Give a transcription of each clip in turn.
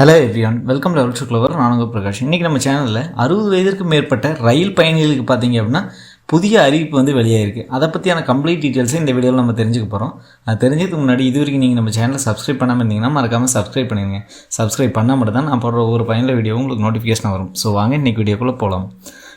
Hello everyone welcome level to clover நான் பிரகாஷ். இன்றைக்கி நம்ம சேனலில் அறுபது வயதிற்கு மேற்பட்ட ரயில் பயணிகளுக்கு பார்த்தீங்க அப்படின்னா புதிய அறிவிப்பு வந்து வெளியாயிருக்கு. அதை பற்றியான கம்ப்ளீட் டீட்டெயில்ஸை இந்த வீடியோவில் நம்ம தெரிஞ்சுக்க போகிறோம் அது தெரிஞ்சதுக்கு முன்னாடி இது வரைக்கும் நீங்கள் நம்ம சேனலை சப்ஸ்கிரைப் பண்ணாமல் இருந்தீங்கன்னா மறக்காமல் சப்ஸ்கிரைப் பண்ணிடுங்க. சப்ஸ்கிரைப் பண்ணால் மட்டும் தான் நான் போடுற ஒரு பயனில் வீடியோ உங்களுக்கு நோட்டிஃபிகேஷன் வரும். ஸோ வாங்க இன்றைக்கி வீடியோக்குள்ளே போகலாம்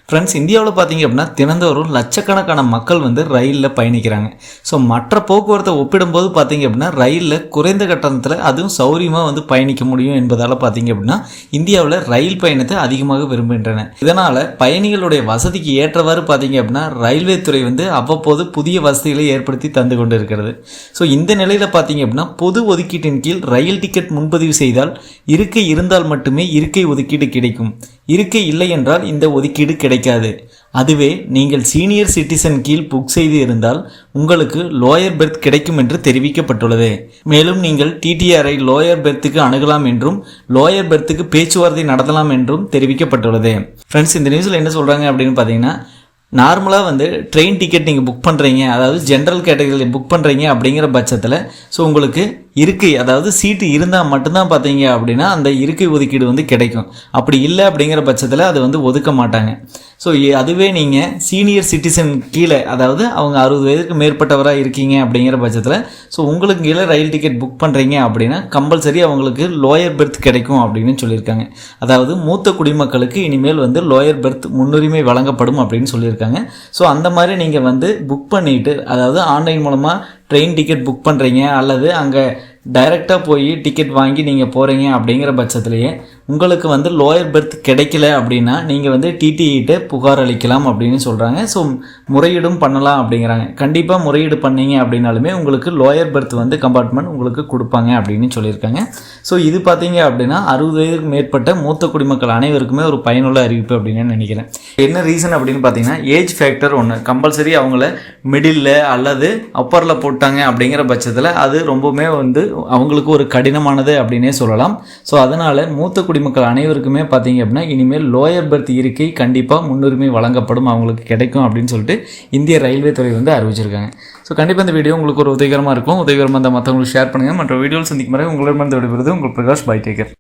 ஃப்ரெண்ட்ஸ் இந்தியாவில் பார்த்தீங்க அப்படின்னா தினந்தோறும் லட்சக்கணக்கான மக்கள் வந்து ரயிலில் பயணிக்கிறாங்க. ஸோ மற்ற போக்குவரத்தை ஒப்பிடும்போது பார்த்தீங்க அப்படின்னா ரயிலில் குறைந்த கட்டணத்தில் அதுவும் சௌரியமாக வந்து பயணிக்க முடியும் என்பதால் பார்த்தீங்க அப்படின்னா இந்தியாவில் ரயில் பயணத்தை அதிகமாக விரும்புகின்றன. இதனால் பயணிகளுடைய வசதிக்கு ஏற்றவாறு பார்த்தீங்க அப்படின்னா ரயில்வே துறை வந்து அவ்வப்போது புதிய வசதிகளை ஏற்படுத்தி தந்து கொண்டு இருக்கிறது ஸோ இந்த நிலையில் பார்த்தீங்க அப்படின்னா பொது ஒதுக்கீட்டின் கீழ் ரயில் டிக்கெட் முன்பதிவு செய்தால் இருக்கை இருந்தால் மட்டுமே இருக்கை ஒதுக்கீடு கிடைக்கும். இருக்கை இல்லை என்றால் இந்த ஒதுக்கீடு கிடைக்கும் கிடைக்காது. அதுவே நீங்கள் சீனியர் சிட்டிசன் கீழ் புக் செய்து இருந்தால் உங்களுக்கு லோயர் பெர்த் கிடைக்கும் என்று தெரிவிக்கப்பட்டுள்ளது. மேலும் நீங்கள் டிடிஆரை லோயர் பெர்த்துக்கு அணுகலாம் என்றும் லோயர் பெர்த்துக்கு பேச்சுவார்த்தை நடத்தலாம் என்றும் தெரிவிக்கப்பட்டுள்ளது. ஃப்ரெண்ட்ஸ் இந்த நியூஸில் என்ன சொல்கிறாங்க அப்படின்னு பார்த்தீங்கன்னா நார்மலாக வந்து ட்ரெயின் டிக்கெட் நீங்கள் புக் பண்ணுறீங்க அதாவது ஜென்ரல் கேட்டகரியில் புக் பண்ணுறீங்க அப்படிங்கிற பட்சத்தில் ஸோ உங்களுக்கு இருக்கை. அதாவது சீட்டு இருந்தால் மட்டும்தான் பார்த்தீங்க அப்படின்னா அந்த இருக்கை ஒதுக்கீடு வந்து கிடைக்கும். அப்படி இல்லை அப்படிங்கிற பட்சத்தில் அது வந்து ஒதுக்க மாட்டாங்க. ஸோ அதுவே நீங்கள் சீனியர் சிட்டிசன் கீழே அதாவது அவங்க அறுபது வயதுக்கு மேற்பட்டவராக இருக்கீங்க அப்படிங்கிற பட்சத்தில் ஸோ உங்களுக்கு கீழே ரயில் டிக்கெட் புக் பண்ணுறீங்க அப்படின்னா கம்பல்சரி அவங்களுக்கு லோயர் பெர்த் கிடைக்கும் அப்படின்னு சொல்லியிருக்காங்க. அதாவது மூத்த குடிமக்களுக்கு இனிமேல் வந்து லோயர் பெர்த் முன்னுரிமை வழங்கப்படும் அப்படின்னு சொல்லியிருக்காங்க. ஸோ அந்த மாதிரி நீங்கள் வந்து புக் பண்ணிவிட்டு அதாவது ஆன்லைன் மூலமாக ட்ரெயின் டிக்கெட் புக் பண்ணுறீங்க அல்லது அங்கே டைரெக்டாக போய் டிக்கெட் வாங்கி நீங்கள் போகிறீங்க அப்படிங்கிற பட்சத்துலேயே உங்களுக்கு வந்து லோயர் பெர்த் கிடைக்கல அப்படின்னா நீங்கள் வந்து டிடிஇட்டு புகார் அளிக்கலாம் அப்படின்னு சொல்கிறாங்க ஸோ முறையீடும் பண்ணலாம் அப்படிங்கிறாங்க. கண்டிப்பாக முறையீடு பண்ணீங்க அப்படின்னாலுமே உங்களுக்கு லோயர் பெர்த் வந்து கம்பார்ட்மெண்ட் உங்களுக்கு கொடுப்பாங்க அப்படின்னு சொல்லியிருக்காங்க. ஸோ இது பார்த்தீங்க அப்படின்னா அறுபது வயதுக்கு மேற்பட்ட மூத்த குடிமக்கள் அனைவருக்குமே ஒரு பயனுள்ள அறிவிப்பு அப்படின்னு நினைக்கிறேன். என்ன ரீசன் அப்படின்னு பார்த்தீங்கன்னா ஏஜ் ஃபேக்டர் ஒன்று கம்பல்சரி அவங்கள மிடில் அல்லது அப்பரில் போட்டாங்க அப்படிங்கிற பட்சத்தில் அது ரொம்பவுமே வந்து அவங்களுக்கு ஒரு கடினமானது அப்படின்னே சொல்லலாம். ஸோ அதனால் மூத்த குடிமக்கள் அனைவருக்குமே பார்த்தீங்க அப்படின்னா இனிமேல் லோயர் பர்த் இருக்கை கண்டிப்பாக முன்னுரிமை வழங்கப்படும் அவங்களுக்கு கிடைக்கும் அப்படின்னு சொல்லிட்டு இந்திய ரயில்வே துறை வந்து அறிவிச்சிருக்காங்க. ஸோ கண்டிப்பாக இந்த வீடியோ உங்களுக்கு ஒரு உதவிகரமாக இருக்கும். உதவிகரமாக இருந்தால் மற்றவங்களுக்கு ஷேர் பண்ணுங்கள் மற்ற வீடியோவில் சந்திக்கும் வரை உங்களிடமிருந்து விடுபடுறது உங்கள் பிரகாஷ் பை டேக்கர்